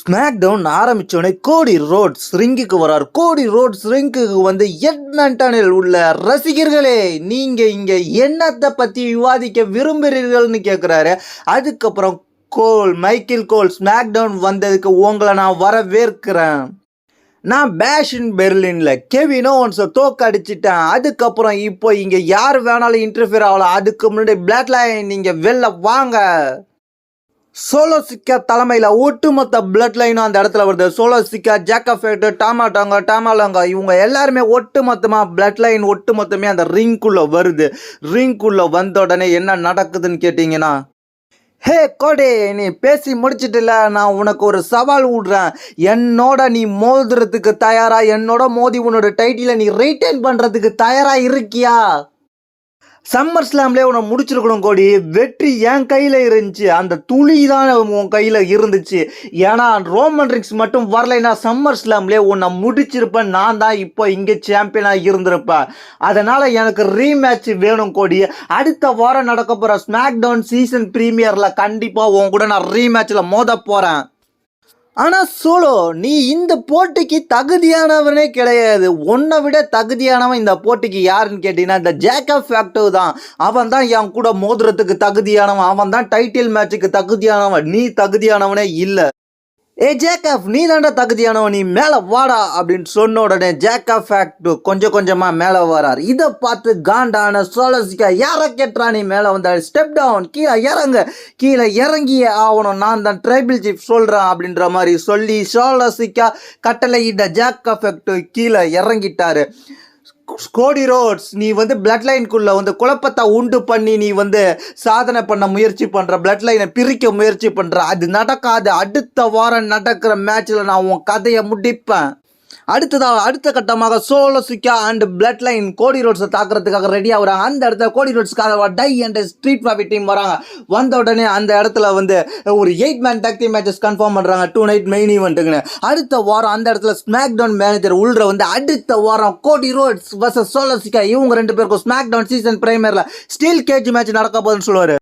Smack down ஆரம்பித்தோடனே கோடி roads ரிங்குக்கு வரார். கோடி ரோட்ஸ் ரிங்குக்கு வந்து எட்மண்டனில் உள்ள ரசிகர்களே நீங்கள் இங்கே என்னத்தை பற்றி விவாதிக்க விரும்புகிறீர்கள்னு கேட்குறாரு அதுக்கப்புறம் Cole Michael Cole smack down வந்ததுக்கு உங்களை நான் வரவேற்கிறேன். நான் பேஷின் பெர்லினில் கெவினோ ஒன்ஸை தோக்கடிச்சிட்டேன் அதுக்கப்புறம் இப்போ இங்கே யார் வேணாலும் இன்டர்ஃபியர் ஆகலாம். அதுக்கு முன்னாடி பிளாக் லைன் நீங்கள் வெளில வாங்க. சோலோ சிக்கா தலைமையில் ஒட்டுமொத்த பிளட் லைனும் அந்த இடத்துல வருது. சோலோ சிக்கா ஜாக்கஃபேட்டு டாமாட்டாங்க டாமாலாங்க இவங்க எல்லாருமே ஒட்டுமொத்தமாக பிளட் லைன் ஒட்டுமொத்தமே அந்த ரிங்குள்ளே வருது. ரிங்குள்ளே வந்த உடனே என்ன நடக்குதுன்னு கேட்டிங்கன்னா ஹே கோடே நீ பேசி முடிச்சிட்டில்ல? நான் உனக்கு ஒரு சவால் விடுறேன் என்னோட நீ மோதுறதுக்கு தயாரா? என்னோட மோதி உன்னோட டைட்டிலை நீ ரீட்டைன் பண்ணுறதுக்கு தயாராக இருக்கியா? சம்மர் ஸ்லாம்லேயே உன்னை முடிச்சிருக்கணும் கோடி. வெற்றி என் கையில் இருந்துச்சு. அந்த துளி தான் உன் கையில் இருந்துச்சு. ஏன்னா ரோமன் ரிங்ஸ் மட்டும் வரலைன்னா சம்மர் ஸ்லாம்லேயே உன்னை முடிச்சிருப்பேன். நான் தான் இப்போ இங்கே சாம்பியனாக இருந்திருப்பேன். அதனால் எனக்கு ரீமேட்ச் வேணும் கோடி. அடுத்த வாரம் நடக்க போகிற ஸ்மாக் டவுன் சீசன் ப்ரீமியரில் கண்டிப்பாக உன் கூட நான் ரீமேட்சில் மோத போகிறேன் ஆனால் சோலோ நீ இந்த போட்டிக்கு தகுதியானவனே கிடையாது. உன்னை விட தகுதியானவன் இந்த போட்டிக்கு யாருன்னு கேட்டீங்கன்னா இந்த ஜேக்கப் ஃபேக்டர் தான். அவன் தான் என் கூட மோதுறதுக்கு தகுதியானவன். அவன் தான் டைட்டில் மேட்சுக்கு தகுதியானவன். நீ தகுதியானவனே இல்லை. ஏ ஜேக்கப் நீ தாண்டா தகுதியானவன். நீ மேலே வாடா அப்படின்னு சொன்ன உடனே ஜேக்கப் ஃபேக்ட் கொஞ்சம் கொஞ்சமாக மேலே வரார். இதை பார்த்து காண்டான சோலசிக்கா யாரை கேட்டா நீ மேலே வந்தாள் ஸ்டெப் டவுன் கீழே இறங்க. கீழே இறங்கியே ஆகணும். நான் தான் ட்ரைபிள் சீஃப் சொல்கிறேன் அப்படின்ற மாதிரி சொல்லி சோலசிக்கா கட்டளையிட்ட ஜேக்கப் ஃபேக்ட் கீழே இறங்கிட்டாரு. கோடி ரோட்ஸ் நீ வந்து பிளட் லைனுக்குள்ள வந்து குழப்பத்தை உண்டு பண்ணி நீ வந்து சாதனை பண்ண முயற்சி பண்ற பிளட் லைனை பிரிக்க முயற்சி பண்ற அது நடக்காது. அடுத்த வாரம் நடக்கிற மேட்ச்ல நான் உன் கதையை முடிப்பேன். அடுத்ததாக அடுத்த கட்டமாக solo Sikoa and blood line Cody ரோட்ஸை தாக்குறதுக்காக ரெடி ஆகுறாங்க அந்த இடத்துல Cody ரோட்ஸ்க்காக tie and street profit team வராங்க. வந்த உடனே அந்த இடத்துல வந்து ஒரு eight man tag team matches confirm பண்ணுறாங்க டூ நைட் மெயின் ஈவெண்ட்டுங்கன்னு அடுத்த வாரம் அந்த இடத்துல ஸ்மாக் டவுன் மேனேஜர் உள்ள வந்து அடுத்த வாரம் கோடி ரோட்ஸ் வர்சஸ் சோலோ சிக்கா இவங்க ரெண்டு பேருக்கும் ஸ்மாக் டவுன் சீசன் பிரைமரில் ஸ்டீல் கேஜ் மேட்ச் நடக்க போகுதுன்னு சொல்லுவார்.